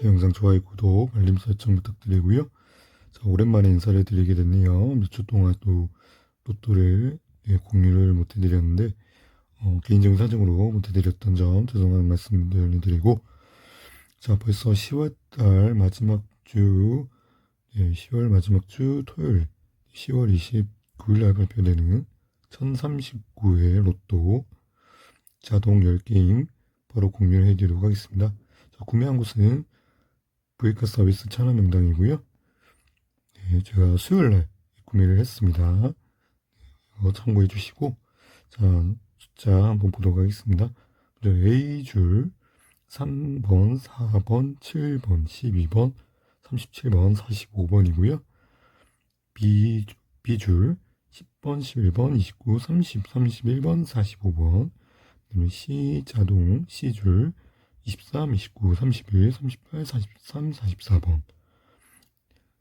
제 영상 좋아요, 구독, 알림 설정 부탁드리고요. 자, 오랜만에 인사를 드리게 됐네요. 몇 주 동안 또 로또를 예, 공유를 못 해드렸는데, 어, 개인적인 사정으로 못 해드렸던 점 죄송한 말씀을 드리고, 자, 벌써 10월달 마지막 주, 예, 10월 마지막 주 토요일, 10월 29일 날 발표되는 1039회 로또 자동 10게임 바로 공유를 해드리도록 하겠습니다. 자, 구매한 곳은 브이카 서비스 천안 명당이고요. 네, 제가 수요일 날 구매를 했습니다. 이거 참고해 주시고, 자, 숫자 한번 보도록 하겠습니다. 먼저 A줄 3번, 4번, 7번, 12번, 37번, 45번이고요. B, B줄 10번, 11번, 29, 30, 31번, 45번. 그다음에 C 자동 C줄 23, 29, 31, 38, 43, 44번.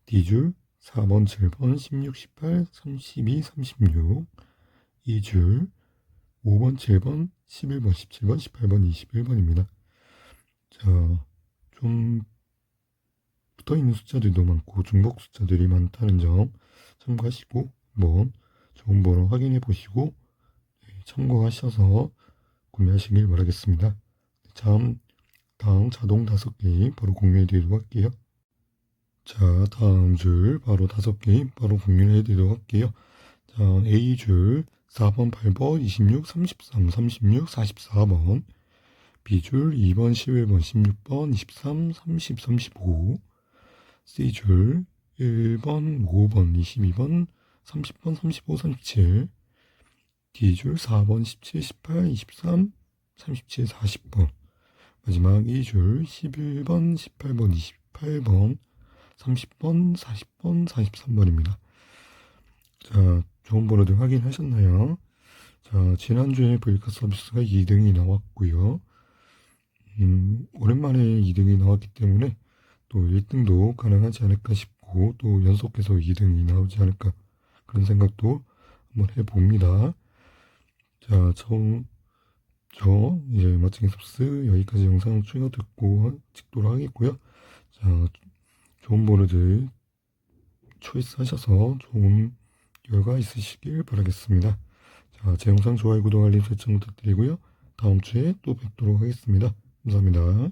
D줄 4번, 7번, 16, 18, 32, 36. E줄 5번, 7번, 11번, 17번, 18번, 21번입니다. 자, 좀 붙어 있는 숫자들도 많고 중복 숫자들이 많다는 점 참고하시고 한번 좋은 번호 확인해 보시고 네, 참고하셔서 구매하시길 바라겠습니다. 다음, 다음 자동 다섯 게임 바로 공유해 드리도록 할게요. 자, 다음 줄 바로 다섯 게임 바로 공유해 드리도록 할게요. 자, A줄 4번, 8번, 26, 33, 36, 44번. B줄 2번, 11번, 16번, 23, 30, 35. C줄 1번, 5번, 22번, 30번, 35, 37. D줄 4번, 17, 18, 23, 37, 40번. 마지막 E줄 11번, 18번, 28번, 30번, 40번, 43번입니다. 자, 좋은 번호들 확인하셨나요? 자, 지난주에 브이카 서비스가 2등이 나왔고요. 음, 오랜만에 2등이 나왔기 때문에 또 1등도 가능하지 않을까 싶고 또 연속해서 2등이 나오지 않을까 그런 생각도 한번 해봅니다. 자, 처음 저 이제 마칭 섭스 여기까지 영상 추가 듣고 찍도록 하겠고요. 자, 좋은 번호들 초이스 하셔서 좋은 결과 있으시길 바라겠습니다. 자, 제 영상 좋아요, 구독, 알림 설정 부탁드리고요. 다음 주에 또 뵙도록 하겠습니다. 감사합니다.